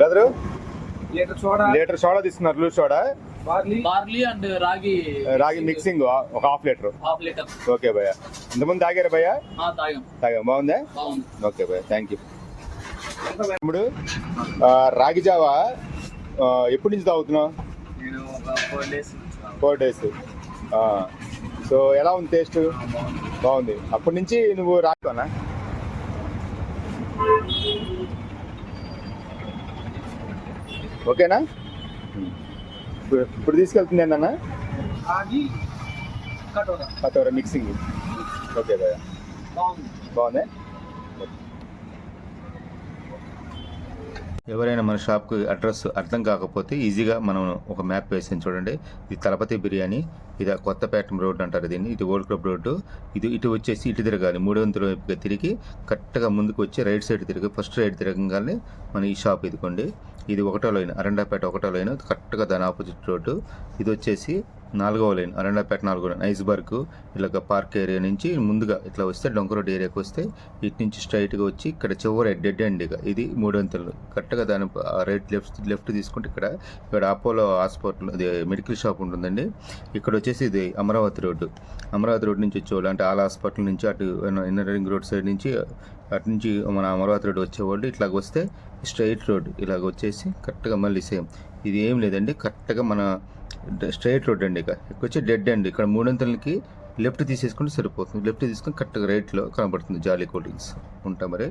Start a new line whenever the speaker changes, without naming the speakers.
Brother?
Litre soda.
Litre soda తీసుకున్నారు loose soda?
Barley.
Barley and ragi
ragi mixing. ఒక half litre.
Half litre.
Okay భయ్య. ఇంతకుముందు తాగారా భయ్య?
ఆ, తాగాం.
తాగా. బాగుందా?
బాగుంది.
ఓకే భయ్య థ్యాంక్ యూ తమ్ముడు రాగి జావా ఎప్పటి నుంచి తాగుతున్నావు?
Four days
four days. So ఎలా ఉంది టేస్ట్? బాగుంది. అప్పటి నుంచి నువ్వు రాకోనా ఓకేనా? ఇప్పుడు ఇప్పుడు తీసుకెళ్తుంది ఏంటన్నా
కటోరా.
మిక్సింగ్ ఓకే భయ్య
బాగుంది.
బాగుందా? ఎవరైనా మన షాప్కి అడ్రస్ అర్థం కాకపోతే ఈజీగా మనం ఒక మ్యాప్ వేసాను చూడండి. ఇది తలపతి బిర్యానీ ఇది కొత్తపేట రోడ్ అంటారు దీన్ని. ఇది ఓల్డ్ క్లబ్ రోడ్డు. ఇది ఇటు వచ్చేసి ఇటు తిరగాలి. మూడు వందల వైపుగా తిరిగి కరెక్ట్గా ముందుకు వచ్చి రైట్ సైడ్ తిరిగి ఫస్ట్ రైట్ తిరగగానే మన ఈ షాప్ ఇదిగోండి. ఇది ఒకటో లైన్ అరండాపేట ఒకటో లైన్ కరెక్ట్గా దాని ఆపోజిట్ రోడ్డు. ఇది వచ్చేసి నాలుగవ లైన్ అరండాపేట నాలుగో లైన్ ఐస్బర్గ్. ఇలాగ పార్క్ ఏరియా నుంచి ముందుగా ఇట్లా వస్తే డొంక రోడ్ ఏరియాకి వస్తే ఇటు నుంచి స్ట్రైట్గా వచ్చి ఇక్కడ చివరి డెడ్ ఇక. ఇది మూడొంతులు కరెక్ట్గా దాని రైట్ లెఫ్ట్ లెఫ్ట్ తీసుకుంటే ఇక్కడ ఇక్కడ అపోలో హాస్పిటల్ అది మెడికల్ షాప్ ఉంటుందండి. ఇక్కడ వచ్చేసి ఇది అమరావతి రోడ్డు. అమరావతి రోడ్ నుంచి వచ్చేవాళ్ళు అంటే ఆల్ హాస్పిటల్ నుంచి అటు ఇన్నర్ రింగ్ రోడ్ సైడ్ నుంచి అటు నుంచి మన అమరావతి రోడ్ వచ్చేవాళ్ళు ఇట్లాగ వస్తే స్ట్రైట్ రోడ్ ఇలాగ వచ్చేసి కరెక్ట్గా మళ్ళీ సేమ్. ఇది ఏం లేదండి కరెక్ట్గా మన స్ట్రైట్ రోడ్ అండి ఇక. ఇక్కడ వచ్చి డెడ్ అండి ఇక్కడ మూడొంతులకి లెఫ్ట్ తీసేసుకుంటే సరిపోతుంది. లెఫ్ట్ తీసుకొని కరెక్ట్గా రైట్లో కనబడుతుంది జాలీ కూల్ డ్రింక్స్ ఉంటా మరి?